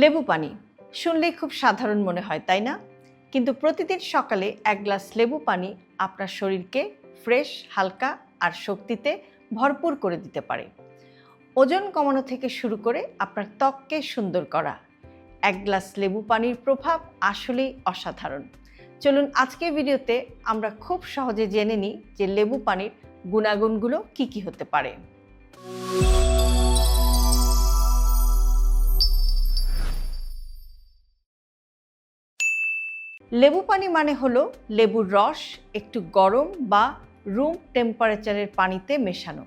লেবু পানি। শুনলেই খুব সাধারণ মনে হয়, তাই না? কিন্তু প্রতিদিন সকালে এক গ্লাস লেবু পানি আপনার শরীরকে ফ্রেশ, হালকা আর শক্তিতে ভরপুর করে দিতে পারে। ওজন কমানো থেকে শুরু করে আপনার ত্বককে সুন্দর করা। এক গ্লাস লেবু পানির প্রভাব আসলেই অসাধারণ। চলুন আজকের ভিডিওতে আমরা খুব সহজে জেনে নিই যে লেবু পানির গুণাগুণগুলো কি কি হতে পারে। লেবু পানি মানে হলো লেবুর রস একটু গরম বা রুম টেম্পারেচারের পানিতে মেশানো।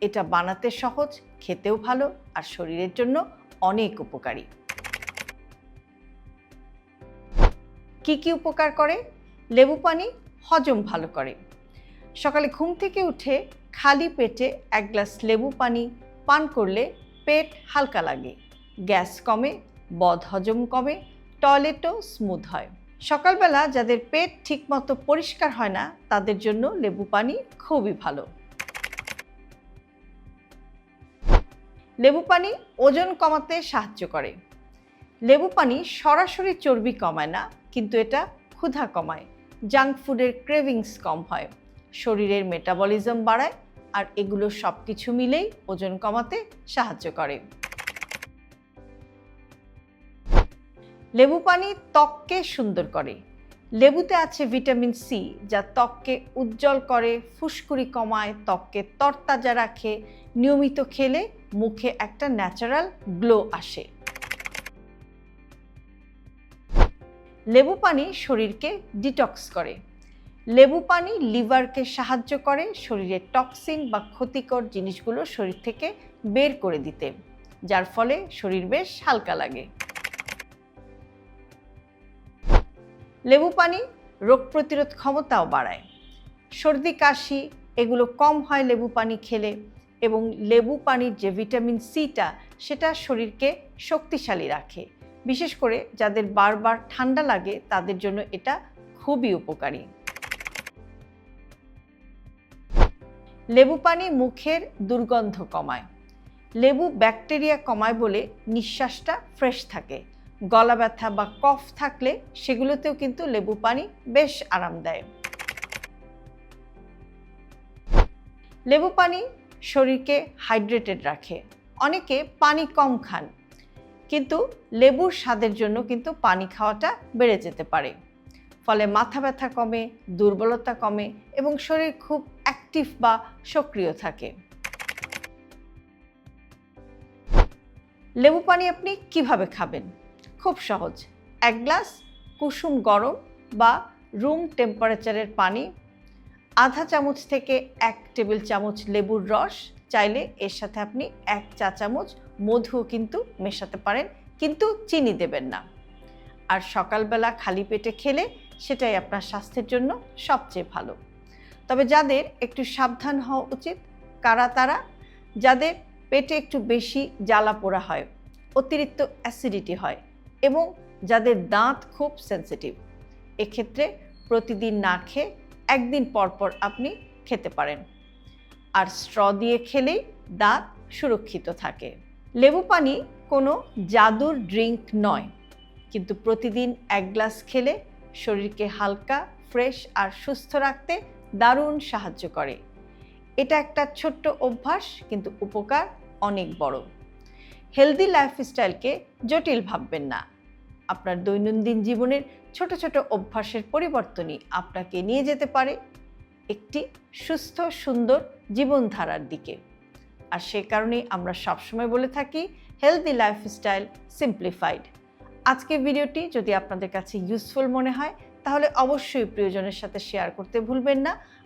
এটা বানাতে সহজ, খেতেও ভালো আর শরীরের জন্য অনেক উপকারী। কি কি উপকার করে? লেবু পানি হজম ভালো করে। সকালে ঘুম থেকে উঠে খালি পেটে এক গ্লাস লেবু পানি পান করলে পেট হালকা লাগে। গ্যাস কমে, বদ হজম কমে, টয়লেটও স্মুথ হয়। সকালবেলা যাদের পেট ঠিকমতো পরিষ্কার হয় না, তাদের জন্য লেবু পানি খুবই ভালো। লেবু পানি ওজন কমাতে সাহায্য করে। লেবু পানি সরাসরি চর্বি কমায় না, কিন্তু এটা ক্ষুধা কমায়, জাঙ্ক ফুডের ক্রেভিংস কম হয়, শরীরের মেটাবলিজম বাড়ায়, আর এগুলো সব কিছু মিলেই ওজন কমাতে সাহায্য করে। লেবু পানি ত্বককে সুন্দর করে। লেবুতে আছে ভিটামিন সি, যা ত্বককে উজ্জ্বল করে, ফুসকুড়ি কমায়, ত্বককে তরতাজা রাখে, নিয়মিত খেলে মুখে একটা ন্যাচারাল গ্লো আসে। লেবু পানি শরীরকে ডিটক্স করে। লেবু পানি লিভারকে সাহায্য করে শরীরের টক্সিন বা ক্ষতিকর জিনিসগুলো শরীর থেকে বের করে দিতে, যার ফলে শরীর বেশ হালকা লাগে। লেবু পানি, রোগ প্রতিরোধ ক্ষমতাও বাড়ায়। সর্দি, কাশি, এগুলো কম হয় লেবু পানি খেলে এবং লেবু পানির যে ভিটামিন সিটা, সেটা শরীরকে শক্তিশালী রাখে। বিশেষ করে যাদের বারবার ঠান্ডা লাগে, তাদের জন্য এটা খুবই উপকারী। লেবু পানি মুখের দুর্গন্ধ কমায়। লেবু ব্যাকটেরিয়া কমায় বলে নিঃশ্বাসটা ফ্রেশ থাকে। গলা ব্যথা বা কফ থাকলে সেগুলোতেও কিন্তু লেবু পানি বেশ আরাম দেয় লেবু পানি শরীরকে হাইড্রেটেড রাখে। অনেকে পানি কম খান, কিন্তু লেবুর স্বাদের জন্য কিন্তু পানি খাওয়াটা বেড়ে যেতে পারে। ফলে মাথা ব্যথা কমে, দুর্বলতা কমে এবং শরীর খুব অ্যাক্টিভ বা সক্রিয় থাকে। লেবু পানি আপনি কীভাবে খাবেন? খুব সহজ। এক গ্লাস কুসুম গরম বা রুম টেম্পারেচারের পানি, আধা চামচ থেকে এক টেবিল চামচ লেবুর রস, চাইলে এর সাথে আপনি এক চা চামচ মধুও কিন্তু মেশাতে পারেন, কিন্তু চিনি দেবেন না। আর সকালবেলা খালি পেটে খেলে সেটাই আপনার স্বাস্থ্যের জন্য সবচেয়ে ভালো। তবে যাদের একটু সাবধান হওয়া উচিত, কারা তারা, যাদের পেটে একটু বেশি জ্বালা পোড়া হয়, অতিরিক্ত অ্যাসিডিটি হয় এবং যাদের দাঁত খুব সেন্সিটিভ এক্ষেত্রে প্রতিদিন না খেয়ে একদিন পর পর আপনি খেতে পারেন। আর স্ট্র দিয়ে খেলেই দাঁত সুরক্ষিত থাকে। লেবু পানি কোনো জাদুর ড্রিঙ্ক নয়, কিন্তু প্রতিদিন এক গ্লাস খেলে শরীরকে হালকা, ফ্রেশ আর সুস্থ রাখতে দারুণ সাহায্য করে। এটা একটা ছোট্ট অভ্যাস, কিন্তু উপকার অনেক বড়। হেলদি লাইফস্টাইলকে জটিল ভাববেন না। আপনার দৈনন্দিন জীবনের ছোট ছোট অভ্যাসের পরিবর্তনই আপনাকে নিয়ে যেতে পারে একটি সুস্থ, সুন্দর জীবনধারার দিকে। আর সে কারণেই আমরা সবসময় বলে থাকি হেলদি লাইফস্টাইল সিম্পলিফাইড আজকের ভিডিওটি যদি আপনাদের কাছে ইউজফুল মনে হয়, তাহলে অবশ্যই প্রিয়জনের সাথে শেয়ার করতে ভুলবেন না।